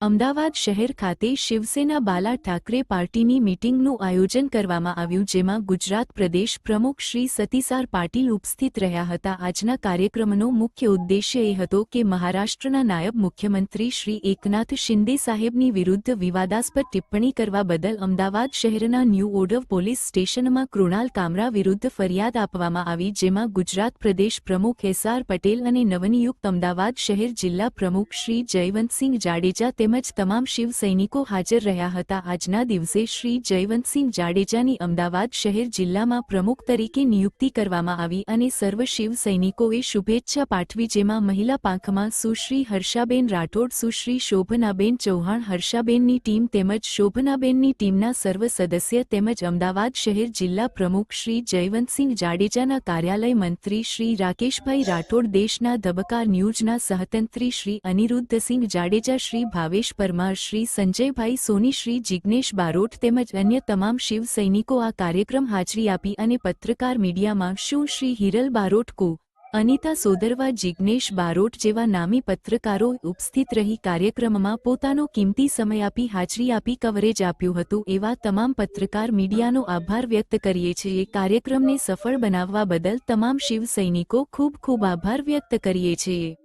અમદાવાદ શહેર ખાતે શિવસેના બાલા ઠાકરે પાર્ટીની મીટિંગનું આયોજન કરવામાં આવ્યું જેમાં ગુજરાત પ્રદેશ પ્રમુખ શ્રી સતીસાર પાટીલ ઉપસ્થિત રહ્યા હતા. આજના કાર્યક્રમનો મુખ્ય ઉદ્દેશ્ય એ હતો કે મહારાષ્ટ્રના નાયબ મુખ્યમંત્રી શ્રી એકનાથ શિંદે સાહેબની વિરુદ્ધ વિવાદાસ્પદ ટિપ્પણી કરવા બદલ અમદાવાદ શહેરના ન્યૂ ઓડવ પોલીસ સ્ટેશનમાં કૃણાલ કામરા વિરુદ્ધ ફરિયાદ આપવામાં આવી જેમાં ગુજરાત પ્રદેશ પ્રમુખ એસ પટેલ અને નવનિયુક્ત અમદાવાદ શહેર જિલ્લા પ્રમુખ શ્રી જયવંતસિંહ જાડેજા તેમજ તમામ શિવ સૈનિકો હાજર રહ્યા હતા. આજના દિવસે શ્રી જયવંતસિંહ જાડેજાની અમદાવાદ શહેર જિલ્લામાં પ્રમુખ તરીકે નિયુક્તિ કરવામાં આવી અને સર્વ શિવ સૈનિકોએ શુભેચ્છા પાઠવી, જેમાં મહિલા પાંખમાં સુશ્રી હર્ષાબેન રાઠોડ, સુશ્રી શોભનાબેન ચૌહાણ હર્ષાબેનની ટીમ તેમજ શોભનાબેનની ટીમના સર્વ સદસ્ય તેમજ અમદાવાદ શહેર જિલ્લા પ્રમુખ શ્રી જયવંતસિંહ જાડેજાના કાર્યાલય મંત્રી શ્રી રાકેશભાઈ રાઠોડ, દેશના ધબકાર ન્યૂઝના સહતંત્રી શ્રી અનિરુદ્ધસિંહ જાડેજા, શ્રી ભાવેશ પરમાર, શ્રી સંજયભાઈ સોની, શ્રી જિગ્નેશ બારોટ તેમજ અન્ય તમામ શિવ સૈનિકો આ કાર્યક્રમ હાજરી આપી અને પત્રકાર મીડિયામાં શું શ્રી હિરલ બારોટ કો, અનિતા સોદરવા, જિગ્નેશ બારોટ જેવા નામી પત્રકારો ઉપસ્થિત રહી કાર્યક્રમમાં પોતાનો કિંમતી સમય આપી હાજરી આપી કવરેજ આપ્યું હતું એવા તમામ પત્રકાર મીડિયાનો આભાર વ્યક્ત કરીએ છીએ. કાર્યક્રમને સફળ બનાવવા બદલ તમામ શિવ સૈનિકો ખૂબ ખૂબ આભાર વ્યક્ત કરીએ છીએ.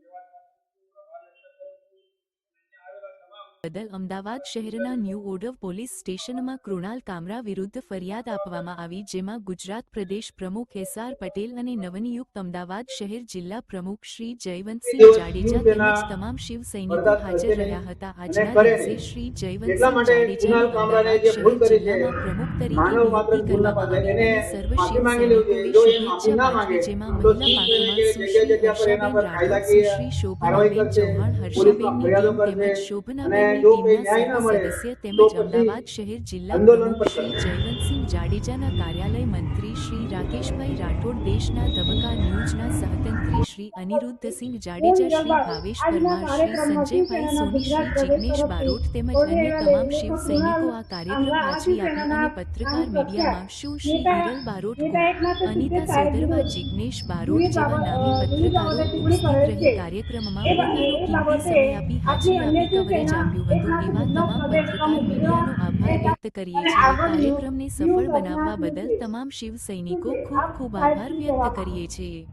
બદલ અમદાવાદ શહેરના ન્યૂ ઓડવ પોલીસ સ્ટેશનમાં કૃણાલ કામરા વિરુદ્ધ ફરિયાદ આપવામાં આવી જેમાં ગુજરાત પ્રદેશ પ્રમુખ એસ આર પટેલ અને નવનિયુક્ત અમદાવાદ શહેર જિલ્લા પ્રમુખ શ્રી જયવંતસિંહ જાડેજા તેમજ તમામ શિવ સૈનિકો હાજર રહ્યા હતા. આજના દિવસે શ્રી જયવંતસિંહ જાડેજાની અમદાવાદ શહેર જિલ્લામાં પ્રમુખ તરીકે નિયુક્તિ કરવામાં આવી અને સર્વ શિવ સૈનિકોએ શુભેચ્છા પાઠવી જેમાં મહિલા પાંખમાં સુશ્રી હર્ષાબેન રાઠોડ સુશ્રી શોભનાબેન ચૌહાણ હર્ષાબેન ટીમ તેમજ શોભનાબેનની ટીમના સદસ્ય તેમજ અમદાવાદ શહેર જિલ્લા પ્રમુખ શ્રી જયવંતસિંહ જાડેજાના કાર્યાલય મંત્રી શ્રી રાકેશભાઈ રાઠોડ દેશના તબક્કા ન્યૂઝના સહતંત્રી શ્રી અનિરુદ્ધસિંહ જાડેજા શ્રી ભાવેશ પરમાર શ્રી સંજયભાઈ સોની શ્રી જિગ્નેશ બારોટ તેમજ અન્ય તમામ શિવ સૈનિકો આ કાર્યક્રમ હાજરી આપી અને પત્રકાર મીડિયામાં શું શ્રી હિરલ બારોટ અનિતા સોદરવા જિગ્નેશ બારોટ જેવા નામી પત્રકારો ઉપસ્થિત રહી કાર્યક્રમમાં પોતાનો કિંમતી સમય આપી હાજરી આપી કવરેજ આપ્યું હતું એવા તમામ પત્રકાર મીડિયાનો આભાર વ્યક્ત કરીએ છીએ. કાર્યક્રમને સફળ બનાવવા બદલ તમામ શિવ સૈનિકો ખૂબ ખૂબ આભાર વ્યક્ત કરીએ છીએ.